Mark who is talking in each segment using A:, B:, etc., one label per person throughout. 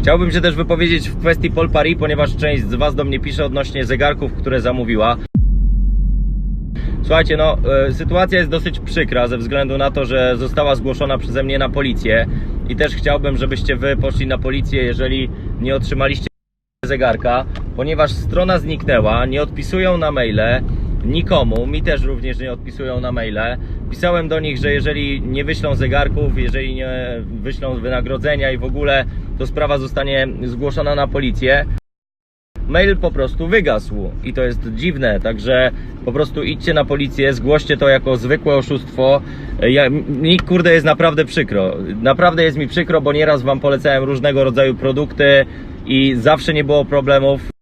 A: Chciałbym się też wypowiedzieć w kwestii Paul Paris, ponieważ część z Was do mnie pisze odnośnie zegarków, które zamówiła. Słuchajcie, no, e, sytuacja jest dosyć przykra ze względu na to, że została zgłoszona przeze mnie na policję i też chciałbym, żebyście Wy poszli na policję, jeżeli nie otrzymaliście zegarka, ponieważ strona zniknęła, nie odpisują na maile nikomu, mi też również nie odpisują na maile. Pisałem do nich, że jeżeli nie wyślą zegarków, jeżeli nie wyślą wynagrodzenia i w ogóle, to sprawa zostanie zgłoszona na policję. Mail po prostu wygasł i to jest dziwne, także po prostu idźcie na policję, zgłoście to jako zwykłe oszustwo. Ja, mi kurde jest naprawdę przykro. Naprawdę jest mi przykro, bo nieraz wam polecałem różnego rodzaju produkty i zawsze nie było problemów.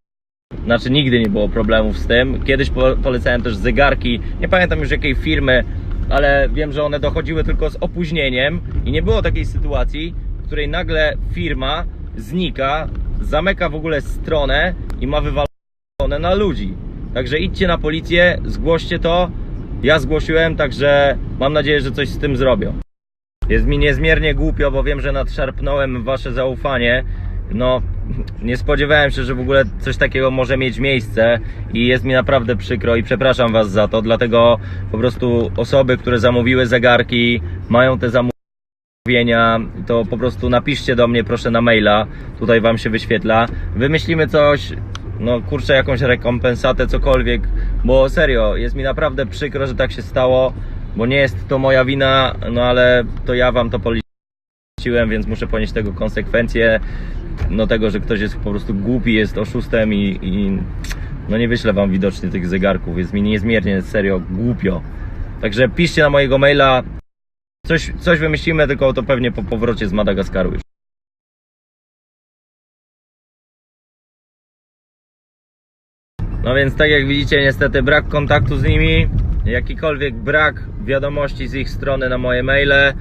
A: Znaczy nigdy nie było problemów z tym. Kiedyś po, polecałem też zegarki, nie pamiętam już jakiej firmy, ale wiem, że one dochodziły tylko z opóźnieniem i nie było takiej sytuacji, w której nagle firma znika, zamyka w ogóle stronę i ma wywalone na ludzi. Także idźcie na policję, zgłoście to. Ja zgłosiłem, także mam nadzieję, że coś z tym zrobią. Jest mi niezmiernie głupio, bo wiem, że nadszarpnąłem wasze zaufanie. No, nie spodziewałem się, że w ogóle coś takiego może mieć miejsce i jest mi naprawdę przykro i przepraszam was za to. Dlatego po prostu osoby, które zamówiły zegarki, mają te zamówienia, to po prostu napiszcie do mnie proszę na maila. Tutaj wam się wyświetla. Wymyślimy coś, no kurczę, jakąś rekompensatę, cokolwiek, bo serio, jest mi naprawdę przykro, że tak się stało, bo nie jest to moja wina, no ale to ja wam to więc muszę ponieść tego konsekwencje, no tego, że ktoś jest po prostu głupi, jest oszustem i, i no nie wyślę wam widocznie tych zegarków, jest mi niezmiernie, serio, głupio. Także piszcie na mojego maila, coś, coś wymyślimy, tylko to pewnie po powrocie z Madagaskaru już. No więc tak jak widzicie, niestety brak kontaktu z nimi, jakikolwiek brak wiadomości z ich strony na moje maile.